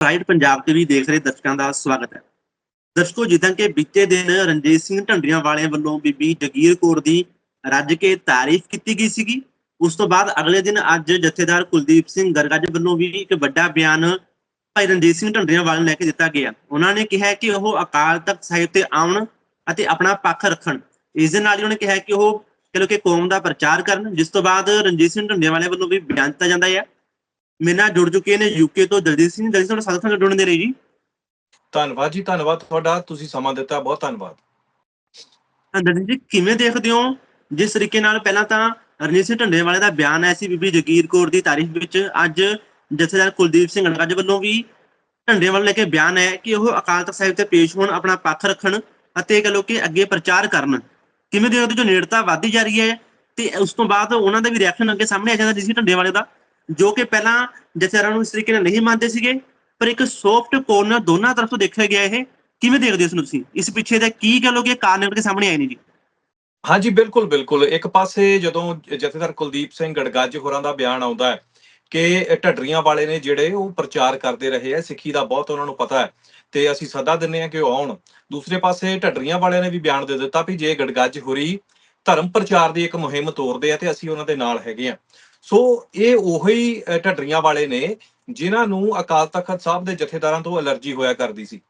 Right Punjab TV ਦੇਖ ਰਹੇ ਦਰਸ਼ਕਾਂ ਦਾ ਸਵਾਗਤ ਹੈ। ਦਰਸ਼ਕੋ ਜਿੱਦਾਂ ਕਿ ਬੀਤੇ ਦਿਨ ਰਣਜੀਤ ਸਿੰਘ ਢੰਡਰੀਆਂ ਵਾਲਿਆਂ ਵੱਲੋਂ ਬੀਬੀ ਜਗੀਰ ਕੌਰ ਦੀ ਰੱਜ ਕੇ ਤਾਰੀਫ ਕੀਤੀ ਗਈ ਸੀਗੀ, ਉਸ ਤੋਂ ਬਾਅਦ ਅਗਲੇ ਦਿਨ ਅੱਜ ਜਥੇਦਾਰ ਕੁਲਦੀਪ ਸਿੰਘ ਗਰਗੱਜ ਵੱਲੋਂ ਵੀ ਇੱਕ ਵੱਡਾ ਬਿਆਨ ਭਾਈ ਰਣਜੀਤ ਸਿੰਘ ਢੰਡਰੀਆਂ ਵਾਲਿਆਂ ਨੂੰ ਲੈ ਕੇ ਦਿੱਤਾ ਗਿਆ। ਉਹਨਾਂ ਨੇ ਕਿਹਾ ਕਿ ਉਹ ਅਕਾਲ ਤਖਤ ਸਾਹਿਬ ਤੇ ਆਉਣ ਅਤੇ ਆਪਣਾ ਪੱਖ ਰੱਖਣ। ਇਸ ਦੇ ਨਾਲ ਹੀ ਉਹਨਾਂ ਨੇ ਕਿਹਾ ਕਿ ਉਹ ਚਲੋ ਕਿ ਕੌਮ ਦਾ ਪ੍ਰਚਾਰ ਕਰਨ, ਜਿਸ ਤੋਂ ਬਾਅਦ ਰਣਜੀਤ ਸਿੰਘ ਢੰਡਰੀਆਂ ਵਾਲਿਆਂ ਵੱਲੋਂ ਵੀ ਬਿਆਨ ਦਿੱਤਾ ਜਾਂਦਾ ਹੈ। ਮੇਰੇ ਨਾਲ ਜੁੜ ਚੁੱਕੇ ਨੇ ਯੂਕੇ ਤੋਂ ਦਲਜੀਤ ਸਿੰਘ। ਦਲਜੀਤ ਸਿੰਘ ਸਾਥ ਨਾਲ ਜੁੜਨ ਦੇ ਰਹੀ ਜੀ। ਧੰਨਵਾਦ ਜੀ ਧੰਨਵਾਦ ਤੁਹਾਡਾ। ਤੁਸੀਂ ਸਮਾਂ ਦਿੱਤਾ ਬਹੁਤ ਧੰਨਵਾਦ। ਦਲਜੀਤ ਜੀ ਕਿਵੇਂ ਦੇਖਦੇ ਹੋ? ਜਿਸ ਤਰੀਕੇ ਨਾਲ ਪਹਿਲਾਂ ਤਾਂ ਰਣਜੀਤ ਸਿੰਘ ਢੰਡੇ ਵਾਲੇ ਦਾ ਬਿਆਨ ਆਇਆ ਸੀ ਬੀਬੀ ਜਗੀਰ ਕੌਰ ਦੀ ਤਾਰੀਫ ਵਿੱਚ ਅੱਜ ਜਥੇਦਾਰ ਕੁਲਦੀਪ ਸਿੰਘ ਅਣਗੱਜ ਵੱਲੋਂ ਵੀ ਢੰਡੇ ਵੱਲ ਲੈ ਕੇ ਬਿਆਨ ਹੈ ਕਿ ਉਹ ਅਕਾਲ ਤਖਤ ਸਾਹਿਬ ਤੇ ਪੇਸ਼ ਹੋਣ ਆਪਣਾ ਪੱਖ ਰੱਖਣ ਅਤੇ ਕਹ ਲੋ ਕਿ ਅੱਗੇ ਪ੍ਰਚਾਰ ਕਰਨ। ਕਿਵੇਂ ਦੇਖਦੇ ਹੋ ਜੋ ਨੇੜਤਾ ਵਧਦੀ ਜਾ ਰਹੀ ਹੈ ਤੇ ਉਸ ਤੋਂ ਬਾਅਦ ਉਹਨਾਂ ਦਾ ਵੀ ਰਿਐਕਸ਼ਨ ਅੱਗੇ ਸਾਹਮਣੇ ਆ ਜਾਂਦਾ ਜਿਸ ਢੰਡੇ ਵਾਲੇ ਦਾ ਜੋ ਕਿ ਪਹਿਲਾਂ ਜਥੇਦਾਰਾਂ ਨੂੰ ਇਸ ਤਰੀਕੇ ਨਾਲ ਨਹੀਂ ਮੰਨਦੇ ਸੀਗੇ, ਪਰ ਇੱਕ ਸੌਫਟ ਕੋਰਨਰ ਦੋਨਾਂ ਤਰਫ ਤੋਂ ਦੇਖਿਆ ਗਿਆ ਇਹ। ਕਿਵੇਂ ਦੇਖਦੇ ਇਸ ਨੂੰ ਤੁਸੀਂ? ਇਸ ਪਿੱਛੇ ਦਾ ਕੀ ਕਹ ਕਾਰਨ ਨਿਕਲ ਸਾਹਮਣੇ ਆਏ ਨੇ ਜੀ। ਹਾਂਜੀ, ਬਿਲਕੁਲ ਬਿਲਕੁਲ। ਇੱਕ ਪਾਸੇ ਜਦੋਂ ਜਥੇਦਾਰ ਕੁਲਦੀਪ ਸਿੰਘ ਗੜਗੱਜ ਹੋਰਾਂ ਦਾ ਬਿਆਨ ਆਉਂਦਾ ਹੈ ਕਿ ਢੱਡਰੀਆਂ ਵਾਲੇ ਨੇ ਜਿਹੜੇ ਉਹ ਪ੍ਰਚਾਰ ਕਰਦੇ ਰਹੇ ਆ ਸਿੱਖੀ ਦਾ ਬਹੁਤ ਉਹਨਾਂ ਨੂੰ ਪਤਾ ਹੈ ਤੇ ਅਸੀਂ ਸੱਦਾ ਦਿੰਨੇ ਆ ਕਿ ਉਹ ਆਉਣ। ਦੂਸਰੇ ਪਾਸੇ ਢੱਡਰੀਆਂ ਵਾਲਿਆਂ ਨੇ ਵੀ ਬਿਆਨ ਦੇ ਦਿੱਤਾ ਵੀ ਜੇ ਗੜਗੱਜ ਹੋਰੀ ਧਰਮ ਪ੍ਰਚਾਰ ਦੀ ਇੱਕ ਮੁਹਿੰਮ ਤੋਰਦੇ ਆ ਤੇ ਅਸੀਂ ਉਹਨਾਂ ਦੇ ਨਾਲ ਹੈਗੇ ਆ ਸੋ ਇਹ ਉਹੀ ਢੱਡਰੀਆਂ ਵਾਲੇ ਨੇ ਜਿਨ੍ਹਾਂ ਨੂੰ ਅਕਾਲ ਤਖਤ ਸਾਹਿਬ ਦੇ ਜਥੇਦਾਰਾਂ ਤੋਂ ਅਲਰਜੀ ਹੋਇਆ ਕਰਦੀ ਸੀ।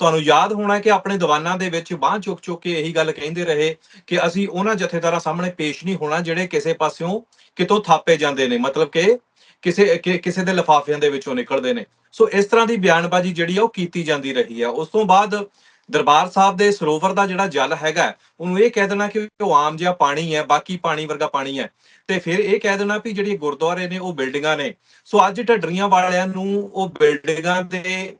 ਤੁਹਾਨੂੰ ਯਾਦ ਹੋਣਾ ਕਿ ਆਪਣੇ ਦੀਵਾਨਾਂ ਦੇ ਵਿੱਚ ਬਾਹ ਚੁੱਕ ਚੁੱਕ ਕੇ ਇਹੀ ਗੱਲ ਕਹਿੰਦੇ ਰਹੇ ਕਿ ਅਸੀਂ ਉਹਨਾਂ ਜਥੇਦਾਰਾਂ ਸਾਹਮਣੇ ਪੇਸ਼ ਨਹੀਂ ਹੋਣਾ ਜਿਹੜੇ ਕਿਸੇ ਪਾਸਿਓਂ ਕਿਤੋਂ ਥਾਪੇ ਜਾਂਦੇ ਨੇ, ਮਤਲਬ ਕਿ ਕਿਸੇ ਕਿਸੇ ਦੇ ਲਫਾਫਿਆਂ ਦੇ ਵਿੱਚੋਂ ਨਿਕਲਦੇ ਨੇ। ਸੋ ਇਸ ਤਰ੍ਹਾਂ ਦੀ ਬਿਆਨਬਾਜ਼ੀ ਜਿਹੜੀ ਆ ਉਹ ਕੀਤੀ ਜਾਂਦੀ ਰਹੀ ਆ। ਉਸ ਤੋਂ ਬਾਅਦ ਦਰਬਾਰ ਸਾਹਿਬ ਦੇ ਸਰੋਵਰ ਦਾ ਜਿਹੜਾ ਜਲ ਹੈਗਾ ਉਹਨੂੰ ਇਹ ਕਹਿ ਦੇਣਾ ਕਿ ਉਹ ਆਮ ਜਿਹਾ ਪਾਣੀ ਹੈ, ਬਾਕੀ ਪਾਣੀ ਵਰਗਾ ਪਾਣੀ ਹੈ। ਤੇ ਫਿਰ ਇਹ ਕਹਿ ਦੇਣਾ ਵੀ ਜਿਹੜੀ ਗੁਰਦੁਆਰੇ ਨੇ, ਉਹ ਬਿਲਡਿੰਗਾਂ ਨੇ। ਸੋ ਅੱਜ ਢੱਡਰੀਆਂ ਵਾਲਿਆਂ ਨੂੰ ਉਹ ਬਿਲਡਿੰਗਾਂ ਦੇ,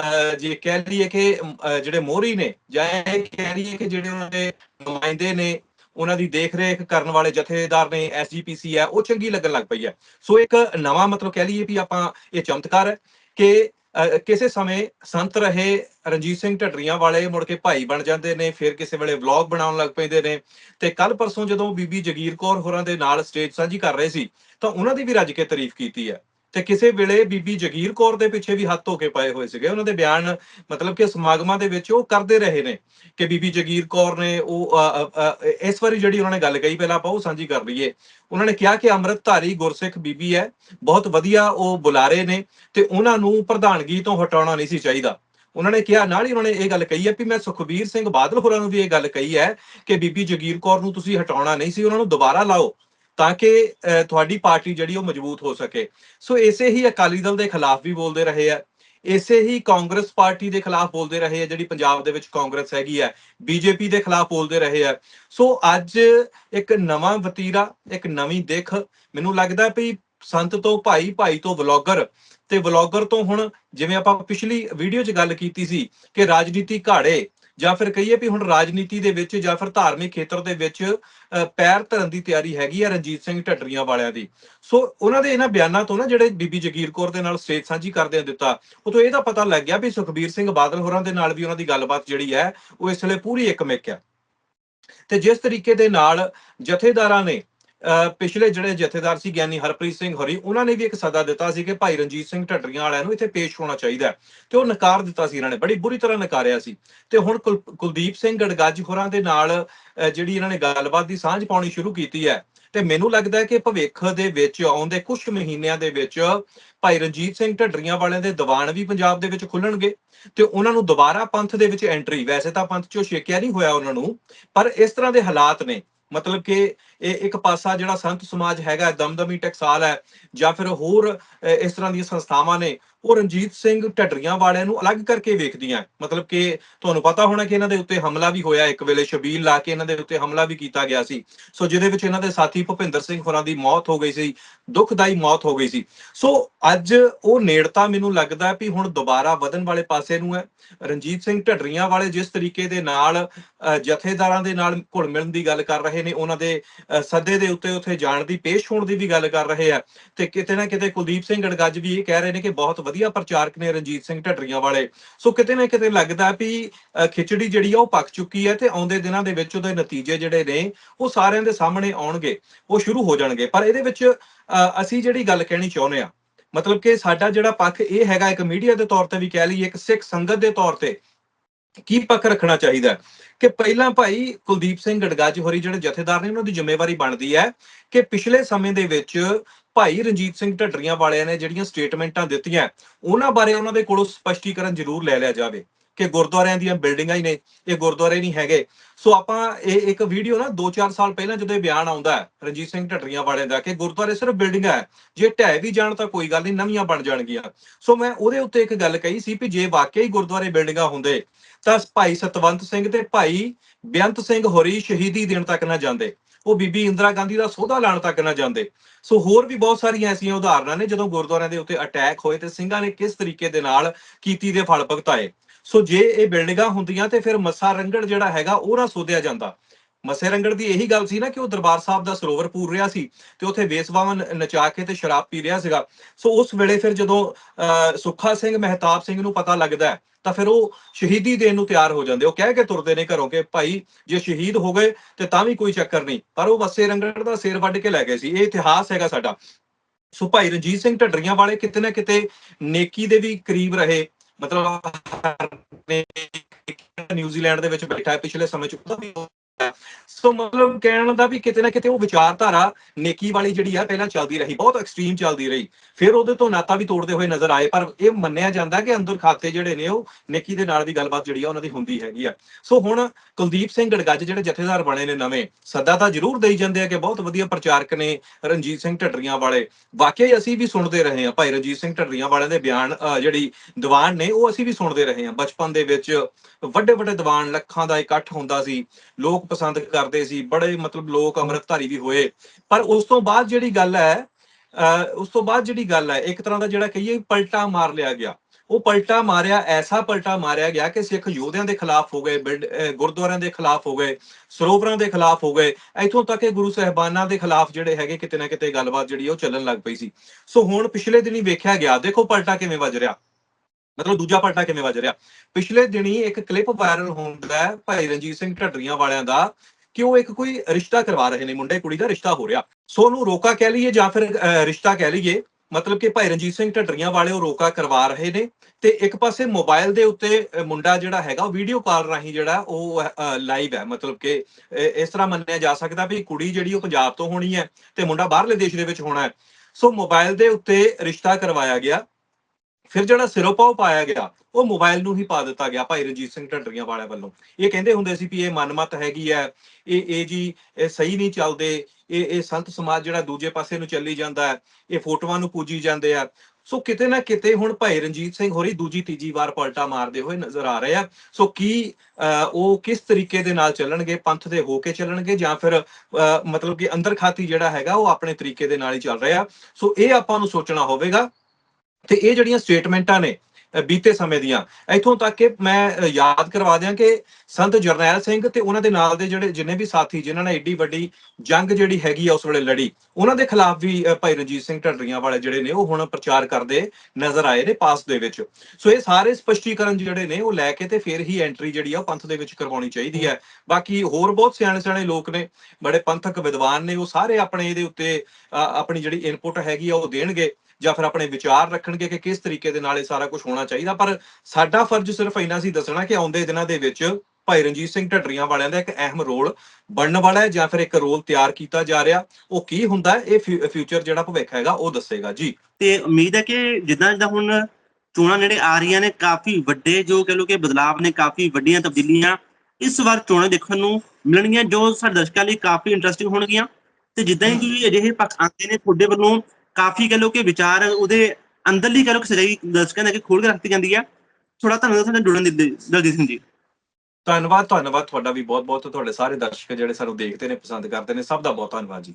ਅਹ, ਜੇ ਕਹਿ ਲਈਏ ਕਿ ਜਿਹੜੇ ਮੋਹਰੀ ਨੇ, ਜਾਂ ਇਹ ਕਹਿ ਲਈਏ ਕਿ ਜਿਹੜੇ ਉਹਨਾਂ ਦੇ ਨੁਮਾਇੰਦੇ ਨੇ, ਉਹਨਾਂ ਦੀ ਦੇਖ-ਰੇਖ ਕਰਨ ਵਾਲੇ ਜਥੇਦਾਰ ਨੇ ਐਸਜੀਪੀਸੀ ਹੈ, ਉਹ ਚੰਗੀ ਲੱਗਣ ਲੱਗ ਪਈ ਹੈ। ਸੋ ਇੱਕ ਨਵਾਂ ਮਤਲਬ ਕਹਿ ਲਈਏ ਵੀ ਆਪਾਂ, ਇਹ ਚਮਤਕਾਰ ਹੈ ਕਿ ਕਿਸੇ ਸਮੇਂ ਸੰਤ ਰਹੇ ਰਣਜੀਤ ਸਿੰਘ ਢੱਡਰੀਆਂ ਵਾਲੇ ਮੁੜ ਕੇ ਭਾਈ ਬਣ ਜਾਂਦੇ ਨੇ, ਫਿਰ ਕਿਸੇ ਵੇਲੇ ਵਲੌਗ ਬਣਾਉਣ ਲੱਗ ਪੈਂਦੇ ਨੇ ਤੇ ਕੱਲ ਪਰਸੋਂ ਜਦੋਂ ਬੀਬੀ ਜਗੀਰ ਕੌਰ ਹੋਰਾਂ ਦੇ ਨਾਲ ਸਟੇਜ ਸਾਂਝੀ ਕਰ ਰਹੇ ਸੀ, ਤਾਂ ਉਹਨਾਂ ਦੀ ਵੀ ਰੱਜ ਕੇ ਤਾਰੀਫ ਕੀਤੀ ਹੈ। ਤੇ ਕਿਸੇ ਵੇਲੇ ਬੀਬੀ ਜਗੀਰ ਕੌਰ ਦੇ ਪਿੱਛੇ ਵੀ ਹੱਥ ਧੋ ਕੇ ਪਏ ਹੋਏ ਸੀਗੇ। ਉਹਨਾਂ ਦੇ ਬਿਆਨ ਮਤਲਬ ਕਿ ਸਮਾਗਮਾਂ ਦੇ ਵਿੱਚ ਉਹ ਕਰਦੇ ਰਹੇ ਨੇ ਕਿ ਬੀਬੀ ਜਗੀਰ ਕੌਰ ਨੇ ਉਹ ਇਸ ਵਾਰੀ ਜਿਹੜੀ ਉਹਨਾਂ ਨੇ ਗੱਲ ਕਹੀ, ਪਹਿਲਾਂ ਆਪਾਂ ਉਹ ਸਾਂਝੀ ਕਰ ਲਈਏ। ਉਹਨਾਂ ਨੇ ਕਿਹਾ ਕਿ ਅੰਮ੍ਰਿਤਧਾਰੀ ਗੁਰਸਿੱਖ ਬੀਬੀ ਹੈ, ਬਹੁਤ ਵਧੀਆ ਉਹ ਬੁਲਾਰੇ ਨੇ ਤੇ ਉਹਨਾਂ ਨੂੰ ਪ੍ਰਧਾਨਗੀ ਤੋਂ ਹਟਾਉਣਾ ਨਹੀਂ ਸੀ ਚਾਹੀਦਾ। ਉਹਨਾਂ ਨੇ ਕਿਹਾ, ਨਾਲ ਹੀ ਉਹਨਾਂ ਨੇ ਇਹ ਗੱਲ ਕਹੀ ਹੈ ਕਿ ਮੈਂ ਸੁਖਬੀਰ ਸਿੰਘ ਬਾਦਲ ਹੋਰਾਂ ਨੂੰ ਵੀ ਇਹ ਗੱਲ ਕਹੀ ਹੈ ਕਿ ਬੀਬੀ ਜਗੀਰ ਕੌਰ ਨੂੰ ਤੁਸੀਂ ਹਟਾਉਣਾ ਨਹੀਂ ਸੀ, ਉਹਨਾਂ ਨੂੰ ਦੁਬਾਰਾ ਲਾਓ। ਤਾਂ ਕਿ ਤੁਹਾਡੀ ਪਾਰਟੀ ਜਿਹੜੀ ਉਹ ਮਜ਼ਬੂਤ ਹੋ ਸਕੇ। ਸੋ ਇਸੇ ਹੀ ਅਕਾਲੀ ਦਲ ਦੇ ਖਿਲਾਫ ਵੀ ਬੋਲਦੇ ਰਹੇ ਆ। ਇਸੇ ਹੀ ਕਾਂਗਰਸ ਪਾਰਟੀ ਦੇ ਖਿਲਾਫ ਬੋਲਦੇ ਰਹੇ ਆ, ਜਿਹੜੀ ਪੰਜਾਬ ਦੇ ਵਿੱਚ ਕਾਂਗਰਸ ਹੈਗੀ ਹੈ ਬੀਜੇਪੀ ਦੇ ਖਿਲਾਫ ਬੋਲਦੇ ਰਹੇ ਆ। ਸੋ ਅੱਜ ਇੱਕ ਨਵਾਂ ਵਤੀਰਾ, ਇੱਕ ਨਵੀਂ ਦਿੱਖ ਮੈਨੂੰ ਲੱਗਦਾ ਵੀ ਸੰਤ ਤੋਂ ਭਾਈ ਭਾਈ ਤੋਂ ਵਲੌਗਰ ਤੇ ਵਲੌਗਰ ਤੋਂ ਹੁਣ ਜਿਵੇਂ ਆਪਾਂ ਪਿਛਲੀ ਵੀਡੀਓ 'ਚ ਗੱਲ ਕੀਤੀ ਸੀ ਕਿ ਰਾਜਨੀਤੀ ਘਾੜੇ ਜਾਂ ਫਿਰ ਕਹੀਏ ਵੀ ਹੁਣ ਰਾਜਨੀਤੀ ਦੇ ਵਿੱਚ ਜਾਂ ਫਿਰ ਧਾਰਮਿਕ ਖੇਤਰ ਦੇ ਵਿੱਚ ਪੈਰ ਧਰਨ ਦੀ ਤਿਆਰੀ ਹੈਗੀ ਆ ਰਣਜੀਤ ਸਿੰਘ ਢੱਡਰੀਆਂ ਵਾਲਿਆਂ ਦੀ। ਸੋ ਉਹਨਾਂ ਦੇ ਇਹਨਾਂ ਬਿਆਨਾਂ ਤੋਂ ਨਾ ਜਿਹੜੇ ਬੀਬੀ ਜਗੀਰ ਕੌਰ ਦੇ ਨਾਲ ਸਟੇਜ ਸਾਂਝੀ ਕਰਦੇ ਦਿੱਤਾ, ਉਹ ਤੋਂ ਇਹ ਪਤਾ ਲੱਗ ਗਿਆ ਵੀ ਸੁਖਬੀਰ ਸਿੰਘ ਬਾਦਲ ਹੋਰਾਂ ਦੇ ਨਾਲ ਵੀ ਉਹਨਾਂ ਦੀ ਗੱਲਬਾਤ ਜਿਹੜੀ ਹੈ, ਉਹ ਇਸ ਵੇਲੇ ਪੂਰੀ ਇੱਕਮਿਕ ਹੈ। ਤੇ ਜਿਸ ਤਰੀਕੇ ਦੇ ਨਾਲ ਜਥੇਦਾਰਾਂ ਨੇ ਪਿਛਲੇ ਜਿਹੜੇ ਜਥੇਦਾਰ ਸੀ ਗਿਆਨੀ ਹਰਪ੍ਰੀਤ ਸਿੰਘ ਹੋਰੀ, ਉਹਨਾਂ ਨੇ ਵੀ ਇੱਕ ਸੱਦਾ ਦਿੱਤਾ ਸੀ ਕਿ ਭਾਈ ਰਣਜੀਤ ਸਿੰਘ ਢੱਡਰੀਆਂ ਵਾਲਿਆਂ ਨੂੰ ਇੱਥੇ ਪੇਸ਼ ਹੋਣਾ ਚਾਹੀਦਾ ਤੇ ਉਹ ਨਕਾਰ ਦਿੱਤਾ ਸੀ ਇਹਨਾਂ ਨੇ, ਬੜੀ ਬੁਰੀ ਤਰ੍ਹਾਂ ਨਕਾਰਿਆ ਸੀ। ਤੇ ਹੁਣ ਕੁਲਦੀਪ ਸਿੰਘ ਗੜਗੱਜ ਹੋਰਾਂ ਦੇ ਨਾਲ ਜਿਹੜੀ ਇਹਨਾਂ ਨੇ ਗੱਲਬਾਤ ਦੀ ਸਾਂਝ ਪਾਉਣੀ ਸ਼ੁਰੂ ਕੀਤੀ ਹੈ, ਤੇ ਮੈਨੂੰ ਲੱਗਦਾ ਹੈ ਕਿ ਭਵਿੱਖ ਦੇ ਵਿੱਚ ਆਉਂਦੇ ਕੁਝ ਮਹੀਨਿਆਂ ਦੇ ਵਿੱਚ ਭਾਈ ਰਣਜੀਤ ਸਿੰਘ ਢੱਡਰੀਆਂ ਵਾਲਿਆਂ ਦੇ ਦੀਵਾਨ ਵੀ ਪੰਜਾਬ ਦੇ ਵਿੱਚ ਖੁੱਲਣਗੇ। ਤੇ ਉਹਨਾਂ ਨੂੰ ਦੁਬਾਰਾ ਪੰਥ ਦੇ ਵਿੱਚ ਐਂਟਰੀ ਵੈਸੇ ਤਾਂ ਪੰਥ ਚੋਂ ਛੇਕਿਆ ਨਹੀਂ ਹੋਇਆ ਉਹਨਾਂ ਨੂੰ, ਪਰ ਇਸ ਤਰ੍ਹਾਂ ਦੇ ਹਾਲਾਤ ਨੇ, ਮਤਲਬ ਕਿ ਇਹ ਇੱਕ ਪਾਸਾ ਜਿਹੜਾ ਸੰਤ ਸਮਾਜ ਹੈਗਾ, ਦਮਦਮੀ ਟਕਸਾਲ ਹੈ ਜਾਂ ਫਿਰ ਹੋਰ ਇਸ ਤਰ੍ਹਾਂ ਦੀਆਂ ਸੰਸਥਾਵਾਂ ਨੇ ਉਹ ਰਣਜੀਤ ਸਿੰਘ ਢੱਡਰੀਆਂ ਵਾਲਿਆਂ ਨੂੰ ਅਲੱਗ ਕਰਕੇ ਵੇਖਦੀਆਂ ਮਤਲਬ ਕਿ ਤੁਹਾਨੂੰ ਪਤਾ ਹੋਣਾ ਕਿ ਇਹਨਾਂ ਦੇ ਉੱਤੇ ਹਮਲਾ ਵੀ ਹੋਇਆ ਇੱਕ ਵੇਲੇ, ਸ਼ਬੀਲ ਲਾ ਕੇ ਇਹਨਾਂ ਦੇ ਉੱਤੇ ਹਮਲਾ ਵੀ ਕੀਤਾ ਗਿਆ ਸੀ। ਸੋ ਜਿਹਦੇ ਵਿੱਚ ਇਹਨਾਂ ਦੇ ਸਾਥੀ ਭੁਪਿੰਦਰ ਸਿੰਘ ਹੋਰਾਂ ਦੀ ਮੌਤ ਹੋ ਗਈ ਸੀ, ਦੁਖਦਾਈ ਮੌਤ ਹੋ ਗਈ ਸੀ। ਸੋ ਅੱਜ ਉਹ ਨੇੜਤਾ ਮੈਨੂੰ ਲੱਗਦਾ ਵੀ ਹੁਣ ਦੁਬਾਰਾ ਵਧਣ ਵਾਲੇ ਪਾਸੇ ਨੂੰ ਹੈ। ਰਣਜੀਤ ਸਿੰਘ ਢੱਡਰੀਆਂ ਵਾਲੇ ਜਿਸ ਤਰੀਕੇ ਦੇ ਨਾਲ ਜਥੇਦਾਰਾਂ ਦੇ ਨਾਲ ਘੁਲ ਮਿਲਣ ਦੀ ਗੱਲ ਕਰ ਰਹੇ ਨੇ, ਉਹਨਾਂ ਦੇ ਸੱਦੇ ਦੇ ਉੱਤੇ ਉੱਥੇ ਜਾਣ ਦੀ, ਪੇਸ਼ ਹੋਣ ਦੀ ਵੀ ਗੱਲ ਕਰ ਰਹੇ ਆ ਤੇ ਕਿਤੇ ਨਾ ਕਿਤੇ ਕੁਲਦੀਪ ਸਿੰਘ ਗੜਗੱਜ ਵੀ ਇਹ ਕਹਿ ਰਹੇ ਨੇ ਕਿ ਬਹੁਤ ਵਧੀਆ ਪ੍ਰਚਾਰਕ ਨੇ ਰਣਜੀਤ ਸਿੰਘ ਢੱਡਰੀਆਂ ਵਾਲੇ। ਸੋ ਕਿਤੇ ਨਾ ਕਿਤੇ ਲੱਗਦਾ ਵੀ ਖਿਚੜੀ ਜਿਹੜੀ ਆ ਉਹ ਪੱਕ ਚੁੱਕੀ ਹੈ ਤੇ ਆਉਂਦੇ ਦਿਨਾਂ ਦੇ ਵਿੱਚ ਉਹਦੇ ਨਤੀਜੇ ਜਿਹੜੇ ਨੇ, ਉਹ ਸਾਰਿਆਂ ਦੇ ਸਾਹਮਣੇ ਆਉਣਗੇ, ਉਹ ਸ਼ੁਰੂ ਹੋ ਜਾਣਗੇ। ਪਰ ਇਹਦੇ ਵਿੱਚ ਅਸੀਂ ਜਿਹੜੀ ਗੱਲ ਕਹਿਣੀ ਚਾਹੁੰਦੇ ਆ ਮਤਲਬ ਕਿ ਸਾਡਾ ਜਿਹੜਾ ਪੱਖ ਇਹ ਹੈਗਾ ਇੱਕ ਮੀਡੀਆ ਦੇ ਤੌਰ ਤੇ ਵੀ ਕਹਿ ਲਈਏ, ਇੱਕ ਸਿੱਖ ਸੰਗਤ ਦੇ ਤੌਰ ਤੇ ਕੀ ਪੱਖ ਰੱਖਣਾ ਚਾਹੀਦਾ ਕਿ ਪਹਿਲਾਂ ਭਾਈ ਕੁਲਦੀਪ ਸਿੰਘ ਗੜਗੱਜ ਹੋਰੀ ਜਿਹੜੇ ਜਥੇਦਾਰ ਨੇ, ਉਹਨਾਂ ਦੀ ਜ਼ਿੰਮੇਵਾਰੀ ਬਣਦੀ ਹੈ ਕਿ ਪਿਛਲੇ ਸਮੇਂ ਦੇ ਵਿੱਚ ਭਾਈ ਰਣਜੀਤ ਸਿੰਘ ਢੱਡਰੀਆਂ ਵਾਲਿਆਂ ਨੇ ਜਿਹੜੀਆਂ ਸਟੇਟਮੈਂਟਾਂ ਦਿੱਤੀਆਂ, ਉਹਨਾਂ ਬਾਰੇ ਉਹਨਾਂ ਦੇ ਕੋਲੋਂ ਸਪਸ਼ਟੀਕਰਨ ਜ਼ਰੂਰ ਲੈ ਲਿਆ ਜਾਵੇ ਕਿ ਗੁਰਦੁਆਰਿਆਂ ਦੀਆਂ ਬਿਲਡਿੰਗਾਂ ਹੀ ਨੇ, ਇਹ ਗੁਰਦੁਆਰੇ ਨਹੀਂ ਹੈਗੇ। ਸੋ ਆਪਾਂ ਇਹ ਇੱਕ ਵੀਡੀਓ ਨਾ 2-4 ਸਾਲ ਪਹਿਲਾਂ ਜਦੋਂ ਇਹ ਬਿਆਨ ਆਉਂਦਾ ਹੈ ਰਣਜੀਤ ਸਿੰਘ ਢੱਡਰੀਆਂ ਵਾਲਿਆਂ ਦਾ ਕਿ ਗੁਰਦੁਆਰੇ ਸਿਰਫ ਬਿਲਡਿੰਗਾਂ ਹੈ, ਜੇ ਢਹਿ ਵੀ ਜਾਣ ਤਾਂ ਕੋਈ ਗੱਲ ਨਹੀਂ, ਨਵੀਆਂ ਬਣ ਜਾਣਗੀਆਂ। ਸੋ ਮੈਂ ਉਹਦੇ ਉੱਤੇ ਇੱਕ ਗੱਲ ਕਹੀ ਸੀ ਕਿ ਜੇ ਵਾਕਈ ਗੁਰਦੁਆਰੇ ਬਿਲਡਿੰਗਾਂ ਹੁੰਦੇ, ਤਾਂ ਭਾਈ ਸਤਵੰਤ ਸਿੰਘ ਤੇ ਭਾਈ ਬੇਅੰਤ ਸਿੰਘ ਹੋਰੀ ਸ਼ਹੀਦੀ ਦੇਣ ਤੱਕ ਨਾ ਜਾਂਦੇ। ਉਹ ਬੀਬੀ ਇੰਦਰਾ ਗਾਂਧੀ ਦਾ ਸੋਧਾ ਲਾਣ ਤੱਕ ਨਾ ਜਾਂਦੇ। ਸੋ ਹੋਰ ਵੀ ਬਹੁਤ ਸਾਰੀਆਂ ਐਸੀਆਂ ਉਦਾਹਰਨਾਂ ਨੇ ਜਦੋਂ ਗੁਰਦੁਆਰਿਆਂ ਦੇ ਉੱਤੇ ਅਟੈਕ ਹੋਏ ਤੇ ਸਿੰਘਾਂ ਨੇ ਕਿਸ ਤਰੀਕੇ ਦੇ ਨਾਲ ਕੀਤੀ ਦੇ ਫਲ ਭਗਤਾਏ। ਸੋ ਜੇ ਇਹ ਬਿਲਡਿੰਗਾਂ ਹੁੰਦੀਆਂ ਤੇ ਫਿਰ ਮੱਸਾ ਰੰਗੜ ਜਿਹੜਾ ਹੈਗਾ ਉਹ ਨਾ ਸੋਧਿਆ ਜਾਂਦਾ। ਮੱਸੇ ਰੰਗੜ ਦੀ ਇਹੀ ਗੱਲ ਸੀ ਨਾ ਕਿ ਉਹ ਦਰਬਾਰ ਸਾਹਿਬ ਦਾ ਸਰੋਵਰ ਪੂਰ ਰਿਹਾ ਸੀ ਤੇ ਉੱਥੇ ਵੇਸਵਾਵਾਂ ਨਚਾ ਕੇ ਤੇ ਸ਼ਰਾਬ ਪੀ ਰਿਹਾ ਸੀਗਾ। ਸੋ ਉਸ ਵੇਲੇ ਫਿਰ ਜਦੋਂ ਸੁੱਖਾ ਸਿੰਘ, ਮਹਿਤਾਬ ਸਿੰਘ ਨੂੰ ਪਤਾ ਲੱਗਦਾ ਤਾਂ ਫਿਰ ਉਹ ਸ਼ਹੀਦੀ ਦੇਣ ਨੂੰ ਤਿਆਰ ਹੋ ਜਾਂਦੇ। ਉਹ ਕਹਿ ਕੇ ਤੁਰਦੇ ਨੇ ਘਰੋਂ ਕਿ ਭਾਈ, ਜੇ ਸ਼ਹੀਦ ਹੋ ਗਏ ਤੇ ਤਾਂ ਵੀ ਕੋਈ ਚੱਕਰ ਨਹੀਂ। ਪਰ ਉਹ ਵਸੇ ਰੰਗੜ ਦਾ ਸਿਰ ਵੱਢ ਕੇ ਲੈ ਗਏ ਸੀ। ਇਹ ਇਤਿਹਾਸ ਹੈਗਾ ਸਾਡਾ। ਸੋ ਭਾਈ ਰਣਜੀਤ ਸਿੰਘ ਢੱਡਰੀਆਂ ਵਾਲੇ ਕਿਤੇ ਨਾ ਕਿਤੇ ਨੇਕੀ ਦੇ ਵੀ ਕਰੀਬ ਰਹੇ। ਮਤਲਬ ਨਿਊਜ਼ੀਲੈਂਡ ਦੇ ਵਿੱਚ ਬੈਠਾ ਹੈ। ਪਿਛਲੇ ਸਮੇਂ ਚ ਉਹਦਾ ਵੀ ਸੋ ਮਤਲਬ ਕਹਿਣ ਦਾ ਵੀ ਕਿਤੇ ਨਾ ਕਿਤੇ ਉਹ ਵਿਚਾਰਧਾਰਾ ਨੇਕੀ ਵਾਲੀ ਜਿਹੜੀ ਆ ਪਹਿਲਾਂ ਚੱਲਦੀ ਰਹੀ ਬਹੁਤ ਐਕਸਟ੍ਰੀਮ ਚੱਲਦੀ ਰਹੀ। ਫਿਰ ਉਹਦੇ ਤੋਂ ਨਾਤਾ ਵੀ ਤੋੜਦੇ ਹੋਏ ਨਜ਼ਰ ਆਏ ਪਰ ਇਹ ਮੰਨਿਆ ਜਾਂਦਾ ਕਿ ਅੰਦਰ ਖਾਤੇ ਜਿਹੜੇ ਨੇ ਉਹ ਨੇਕੀ ਦੇ ਨਾਲ ਵੀ ਗੱਲਬਾਤ ਜਿਹੜੀ ਆ ਉਹਨਾਂ ਦੀ ਹੁੰਦੀ ਹੈਗੀ ਆ। ਸੋ ਹੁਣ ਕੁਲਦੀਪ ਸਿੰਘ ਗੜਗੱਜ ਜਿਹੜੇ ਜਥੇਦਾਰ ਬਣੇ ਨੇ ਨਵੇਂ ਸੱਦਾ ਤਾਂ ਜ਼ਰੂਰ ਦੇਈ ਜਾਂਦੇ ਆ ਕਿ ਬਹੁਤ ਵਧੀਆ ਪ੍ਰਚਾਰਕ ਨੇ ਰਣਜੀਤ ਸਿੰਘ ਢੱਡਰੀਆਂ ਵਾਲੇ। ਵਾਕਈ ਅਸੀਂ ਵੀ ਸੁਣਦੇ ਰਹੇ ਹਾਂ ਭਾਈ ਰਣਜੀਤ ਸਿੰਘ ਢੱਡਰੀਆਂ ਵਾਲਿਆਂ ਦੇ ਬਿਆਨ ਅਹ, ਜਿਹੜੀ ਦੀਵਾਨ ਨੇ ਉਹ ਅਸੀਂ ਵੀ ਸੁਣਦੇ ਰਹੇ ਹਾਂ। ਬਚਪਨ ਦੇ ਵਿੱਚ ਵੱਡੇ ਵੱਡੇ ਦੀਵਾਨ ਲੱਖਾਂ ਦਾ ਇਕੱਠ ਹੁੰਦਾ ਸੀ। ਲੋਕ ਪਸੰਦ ਕਰਦੇ ਸੀ ਬੜੇ ਮਤਲਬ ਲੋਕ ਅੰਮ੍ਰਿਤਧਾਰੀ ਵੀ ਹੋਏ। ਪਰ ਉਸ ਤੋਂ ਬਾਅਦ ਜਿਹੜੀ ਗੱਲ ਹੈ ਅਹ, ਉਸ ਤੋਂ ਬਾਅਦ ਜਿਹੜੀ ਗੱਲ ਹੈ ਇੱਕ ਤਰ੍ਹਾਂ ਦਾ ਜਿਹੜਾ ਕਹੀਏ ਪਲਟਾ ਮਾਰ ਲਿਆ ਗਿਆ। ਉਹ ਪਲਟਾ ਮਾਰਿਆ ਐਸਾ ਪਲਟਾ ਮਾਰਿਆ ਗਿਆ ਕਿ ਸਿੱਖ ਯੋਧਿਆਂ ਦੇ ਖਿਲਾਫ ਹੋ ਗਏ ਬਿਲਡ- ਅਹ, ਗੁਰਦੁਆਰਿਆਂ ਦੇ ਖਿਲਾਫ ਹੋ ਗਏ ਸਰੋਵਰਾਂ ਦੇ ਖਿਲਾਫ ਹੋ ਗਏ। ਇੱਥੋਂ ਤੱਕ ਕਿ ਗੁਰੂ ਸਾਹਿਬਾਨਾਂ ਦੇ ਖਿਲਾਫ ਜਿਹੜੇ ਹੈਗੇ ਕਿਤੇ ਨਾ ਕਿਤੇ ਗੱਲਬਾਤ ਜਿਹੜੀ ਉਹ ਚੱਲਣ ਲੱਗ ਪਈ ਸੀ। ਸੋ ਹੁਣ ਪਿਛਲੇ ਦਿਨੀ ਵੇਖਿਆ ਗਿਆ ਦੇਖੋ ਪਲਟਾ ਕਿਵੇਂ ਵੱਜ ਰਿਹਾ। ਮਤਲਬ ਦੂਜਾ ਪਲਟਾ ਕਿਵੇਂ ਵੱਜ ਰਿਹਾ? ਪਿਛਲੇ ਦਿਨੀ ਇੱਕ ਕਲਿੱਪ ਵਾਇਰਲ ਹੁੰਦਾ ਹੈ ਭਾਈ ਰਣਜੀਤ ਸਿੰਘ ਢੱਡਰੀਆਂ ਵਾਲਿਆਂ ਦਾ ਕਿ ਉਹ ਇੱਕ ਕੋਈ ਰਿਸ਼ਤਾ ਕਰਵਾ ਰਹੇ ਨੇ, ਮੁੰਡੇ ਕੁੜੀ ਦਾ ਰਿਸ਼ਤਾ ਹੋ ਰਿਹਾ। ਸੋ ਉਹਨੂੰ ਰੋਕਾ ਕਹਿ ਲਈਏ ਜਾਂ ਫਿਰ ਰਿਸ਼ਤਾ ਕਹਿ ਲਈਏ, ਮਤਲਬ ਕਿ ਭਾਈ ਰਣਜੀਤ ਸਿੰਘ ਢੱਡਰੀਆਂ ਵਾਲੇ ਉਹ ਰੋਕਾ ਕਰਵਾ ਰਹੇ ਨੇ ਤੇ ਇੱਕ ਪਾਸੇ ਮੋਬਾਈਲ ਦੇ ਉੱਤੇ ਮੁੰਡਾ ਜਿਹੜਾ ਹੈਗਾ, ਉਹ ਵੀਡੀਓ ਕਾਲ ਰਾਹੀਂ ਜਿਹੜਾ ਉਹ ਲਾਈਵ ਹੈ। ਮਤਲਬ ਕਿ ਇਸ ਤਰ੍ਹਾਂ ਮੰਨਿਆ ਜਾ ਸਕਦਾ ਵੀ ਕੁੜੀ ਜਿਹੜੀ ਉਹ ਪੰਜਾਬ ਤੋਂ ਹੋਣੀ ਹੈ ਤੇ ਮੁੰਡਾ ਬਾਹਰਲੇ ਦੇਸ਼ ਦੇ ਵਿੱਚ ਹੋਣਾ ਹੈ। ਸੋ ਮੋਬਾਈਲ ਦੇ ਉੱਤੇ ਰਿਸ਼ਤਾ ਕਰਵਾਇਆ ਗਿਆ। ਫਿਰ ਜਿਹੜਾ ਸਿਰੋਪਾਓ ਪਾਇਆ ਗਿਆ ਉਹ ਮੋਬਾਈਲ ਨੂੰ ਹੀ ਪਾ ਦਿੱਤਾ ਗਿਆ ਭਾਈ ਰਣਜੀਤ ਸਿੰਘ ਢੱਡਰੀਆਂ ਵਾਲਿਆਂ ਵੱਲੋਂ। ਇਹ ਕਹਿੰਦੇ ਹੁੰਦੇ ਸੀ ਵੀ ਇਹ ਮਨਮਤ ਹੈਗੀ ਹੈ ਇਹ ਇਹ ਜੀ ਇਹ ਸਹੀ ਨਹੀਂ ਚੱਲਦੇ ਇਹ ਇਹ ਸੰਤ ਸਮਾਜ ਜਿਹੜਾ ਦੂਜੇ ਪਾਸੇ ਨੂੰ ਚੱਲੀ ਜਾਂਦਾ ਹੈ ਇਹ ਫੋਟੋਆਂ ਨੂੰ ਪੂਜੀ ਜਾਂਦੇ ਆ। ਸੋ ਕਿਤੇ ਨਾ ਕਿਤੇ ਹੁਣ ਭਾਈ ਰਣਜੀਤ ਸਿੰਘ ਹੋਰੀ ਦੂਜੀ ਤੀਜੀ ਵਾਰ ਪਲਟਾ ਮਾਰਦੇ ਹੋਏ ਨਜ਼ਰ ਆ ਰਹੇ ਆ। ਸੋ ਕੀ ਅਹ, ਉਹ ਕਿਸ ਤਰੀਕੇ ਦੇ ਨਾਲ ਚੱਲਣਗੇ ਪੰਥ ਦੇ ਹੋ ਕੇ ਚੱਲਣਗੇ ਜਾਂ ਫਿਰ ਅਹ, ਮਤਲਬ ਕਿ ਅੰਦਰ ਖਾਤੀ ਜਿਹੜਾ ਹੈਗਾ ਉਹ ਆਪਣੇ ਤਰੀਕੇ ਦੇ ਨਾਲ ਹੀ ਚੱਲ ਰਿਹਾ। ਸੋ ਇਹ ਆਪਾਂ ਨੂੰ ਸੋਚਣਾ ਹੋਵੇਗਾ। ਤੇ ਇਹ ਜਿਹੜੀਆਂ ਸਟੇਟਮੈਂਟਾਂ ਨੇ ਬੀਤੇ ਸਮੇਂ ਦੀਆਂ ਇੱਥੋਂ ਤੱਕ ਕਿ ਮੈਂ ਯਾਦ ਕਰਵਾ ਦਿਆਂ ਕਿ ਸੰਤ ਜਰਨੈਲ ਸਿੰਘ ਤੇ ਉਹਨਾਂ ਦੇ ਨਾਲ ਦੇ ਜਿਹੜੇ ਜਿੰਨੇ ਵੀ ਸਾਥੀ ਜਿਨ੍ਹਾਂ ਨੇ ਏਡੀ ਵੱਡੀ ਜੰਗ ਜਿਹੜੀ ਹੈਗੀ ਆ ਉਸ ਵੇਲੇ ਲੜੀ ਉਹਨਾਂ ਦੇ ਖਿਲਾਫ ਵੀ ਭਾਈ ਰਣਜੀਤ ਸਿੰਘ ਢੱਡਰੀਆਂ ਵਾਲੇ ਜਿਹੜੇ ਨੇ ਉਹ ਹੁਣ ਪ੍ਰਚਾਰ ਕਰਦੇ ਨਜ਼ਰ ਆਏ ਨੇ ਪਾਸ ਦੇ ਵਿੱਚ। ਸੋ ਇਹ ਸਾਰੇ ਸਪਸ਼ਟੀਕਰਨ ਜਿਹੜੇ ਨੇ ਉਹ ਲੈ ਕੇ ਤੇ ਫਿਰ ਹੀ ਐਂਟਰੀ ਜਿਹੜੀ ਆ ਉਹ ਪੰਥ ਦੇ ਵਿੱਚ ਕਰਵਾਉਣੀ ਚਾਹੀਦੀ ਹੈ ਬਾਕੀ ਹੋਰ ਬਹੁਤ ਸਿਆਣੇ ਸਿਆਣੇ ਲੋਕ ਨੇ ਬੜੇ ਪੰਥਕ ਵਿਦਵਾਨ ਨੇ ਉਹ ਸਾਰੇ ਆਪਣੇ ਇਹਦੇ ਉੱਤੇ ਅ, ਆਪਣੀ ਜਿਹੜੀ ਇਨਪੁਟ ਹੈਗੀ ਆ ਉਹ ਦੇਣਗੇ। ਜਾਂ ਫਿਰ ਆਪਣੇ ਵਿਚਾਰ ਰੱਖਣਗੇ ਕਿ ਕਿਸ ਤਰੀਕੇ ਦੇ ਨਾਲ ਇਹ ਸਾਰਾ ਕੁਝ ਹੋਣਾ ਚਾਹੀਦਾ। ਪਰ ਸਾਡਾ ਫਰਜ਼ ਸਿਰਫ ਇੰਨਾ ਸੀ ਦੱਸਣਾ ਕਿ ਆਉਂਦੇ ਦਿਨਾਂ ਦੇ ਵਿੱਚ ਭਾਈ ਰਣਜੀਤ ਸਿੰਘ ਢੱਡਰੀਆਂ ਵਾਲਿਆਂ ਦਾ ਇੱਕ ਅਹਿਮ ਰੋਲ ਬਣਨ ਵਾਲਾ ਹੈ ਜਾਂ ਫਿਰ ਇੱਕ ਰੋਲ ਤਿਆਰ ਕੀਤਾ ਜਾ ਰਿਹਾ। ਉਹ ਕੀ ਹੁੰਦਾ ਇਹ ਫਿਊਚਰ ਜਿਹੜਾ ਭਵਿੱਖ ਹੈਗਾ ਉਹ ਦੱਸੇਗਾ ਜੀ। ਤੇ ਉਮੀਦ ਹੈ ਕਿ ਜਿੱਦਾਂ ਜਿੱਦਾਂ ਹੁਣ ਚੋਣਾਂ ਨੇੜੇ ਆ ਰਹੀਆਂ ਨੇ ਕਾਫੀ ਵੱਡੇ ਜੋ ਕਹ ਲੋ ਕਿ ਬਦਲਾਵ ਨੇ ਕਾਫੀ ਵੱਡੀਆਂ ਤਬਦੀਲੀਆਂ ਇਸ ਵਾਰ ਚੋਣਾਂ ਦੇਖਣ ਨੂੰ ਮਿਲਣਗੀਆਂ ਜੋ ਸਾਡੇ ਦਰਸ਼ਕਾਂ ਲਈ ਕਾਫੀ ਇੰਟਰਸਟਿੰਗ ਹੋਣਗੀਆਂ। ਤੇ ਜਿੱਦਾਂ ਹੀ ਕੋਈ ਅਜਿਹੇ ਪੱਖ ਆਉਂਦੇ ਨੇ ਤੁਹਾਡੇ ਵੱਲੋਂ ਕਾਫੀ ਕਹ ਲੋ ਕਿ ਵਿਚਾਰ ਉਹਦੇ ਅੰਦਰਲੀ ਕਹ ਲੋ ਕਿ ਸਜਾਈ ਦਰਸ਼ਕਾਂ ਦੇ ਅੱਗੇ ਖੋਲ ਕੇ ਰੱਖੀ ਜਾਂਦੀ ਹੈ ਥੋੜਾ ਧੰਨਵਾਦ ਸਾਡੇ ਜੁੜਨ ਦੀ ਦਲਜੀਤ ਸਿੰਘ ਜੀ। ਧੰਨਵਾਦ ਧੰਨਵਾਦ ਤੁਹਾਡਾ ਵੀ ਬਹੁਤ ਬਹੁਤ ਤੁਹਾਡੇ ਸਾਰੇ ਦਰਸ਼ਕ ਜਿਹੜੇ ਸਾਨੂੰ ਦੇਖਦੇ ਨੇ, ਪਸੰਦ ਕਰਦੇ ਨੇ, ਸਭ ਦਾ ਬਹੁਤ ਧੰਨਵਾਦ ਜੀ।